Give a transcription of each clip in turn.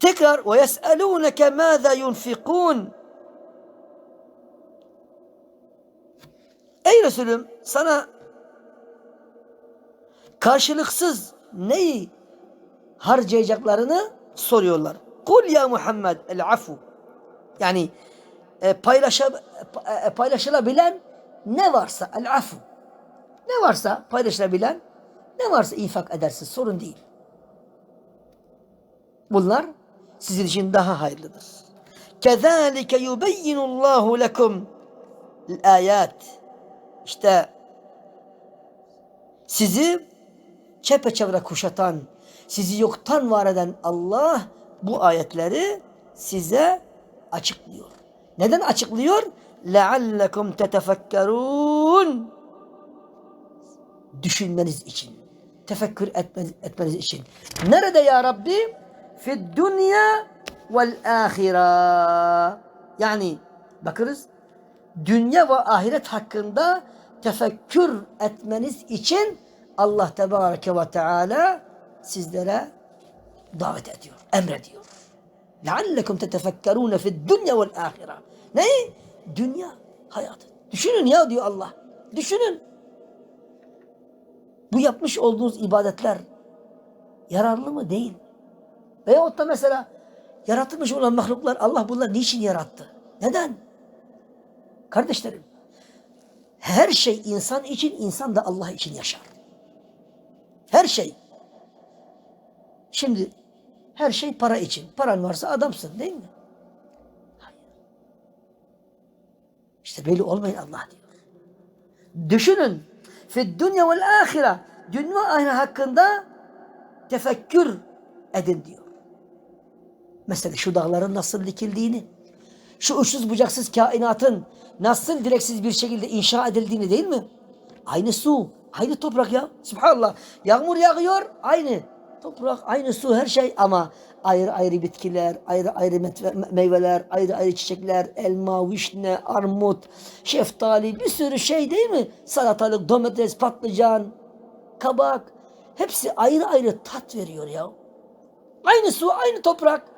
Tekrar ve yes'elûneke mâzâ yunfikûn. Ey Resulüm sana karşılıksız neyi harcayacaklarını soruyorlar. Kul ya Muhammed el afu. Yani e, paylaşa, e, paylaşılabilen ne varsa el afu. Ne varsa paylaşılabilen ne varsa infak edersin sorun değil. Bunlar sizin için daha hayırlıdır. Kezalike yubeyyinullahu lekum ayat. İşte sizi çepeçevre kuşatan, sizi yoktan var eden Allah bu ayetleri size açıklıyor. Neden açıklıyor? لَعَلَّكُمْ تَتَفَكَّرُونَ Düşünmeniz için, tefekkür etmeniz, etmeniz için. Nerede ya Rabbi? Fid dünya vel ahira. Yani bakınız dünya ve ahiret hakkında tefekkür etmeniz için Allah Tebareke ve Teala sizlere davet ediyor, emrediyor. لَعَلَّكُمْ تَتَفَكَّرُونَ فِي الدُّنْيَا وَالْآخِرَةِ Ne? Dünya hayatı. Düşünün ya diyor Allah. Düşünün. Bu yapmış olduğunuz ibadetler yararlı mı? Değil. Veyahut da mesela yaratılmış olan mahluklar Allah bunları niçin yarattı? Neden? Kardeşlerim, her şey insan için, insan da Allah için yaşar. Her şey. Şimdi her şey para için. Paran varsa adamsın değil mi? Hayır. İşte böyle olmayın Allah diyor. Düşünün. Fi dünya vel ahire. Dünya ahiret hakkında tefekkür edin diyor. Mesela şu dağların nasıl dikildiğini, şu uçsuz bucaksız kainatın nasıl direksiz bir şekilde inşa edildiğini değil mi? Aynı su, aynı toprak ya. Subhanallah. Yağmur yağıyor, aynı. Toprak, aynı su, her şey ama ayrı ayrı bitkiler, ayrı ayrı meyveler, ayrı ayrı çiçekler, elma, vişne, armut, şeftali, bir sürü şey değil mi? Salatalık, domates, patlıcan, kabak. Hepsi ayrı ayrı tat veriyor ya. Aynı su, aynı toprak.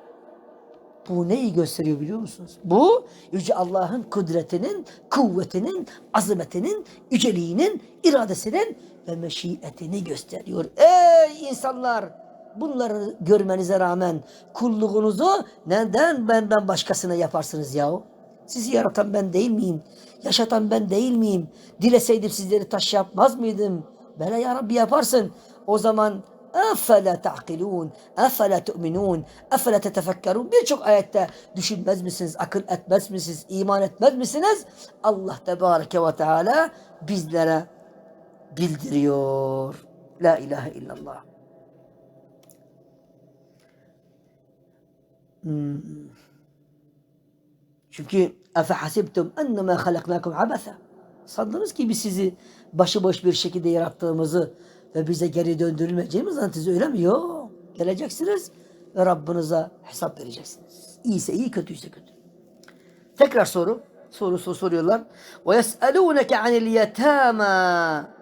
Bu neyi gösteriyor biliyor musunuz? Bu Yüce Allah'ın kudretinin, kuvvetinin, azametinin, yüceliğinin, iradesinin ve meşiyetini gösteriyor. Ey insanlar! Bunları görmenize rağmen kulluğunuzu neden benden başkasına yaparsınız yahu? Sizi yaratan ben değil miyim? Yaşatan ben değil miyim? Dileseydim sizleri taş yapmaz mıydım? Bana ya Rabbi yaparsın. O zaman Afele ta'kilun, afele tu'minun, afele tetefekkerun. Birçok ayette düşünmez misiniz, akıl etmez misiniz, iman etmez misiniz? Allah Tebareke ve Teala bizlere bildiriyor. La ilahe illallah. Hmm. Çünkü efehasibtum enneme halaknakum abese. Sandınız ki biz sizi başıboş bir şekilde yarattığımızı ve bize geri döndürülmeyeceğimiz zannediniz öyle mi? Yok. Geleceksiniz ve Rabbinize hesap vereceksiniz. İyiyse iyi, kötüyse kötü. Tekrar soru. Soru soru soruyorlar. Ve yes'elûneke anil yetâmâ.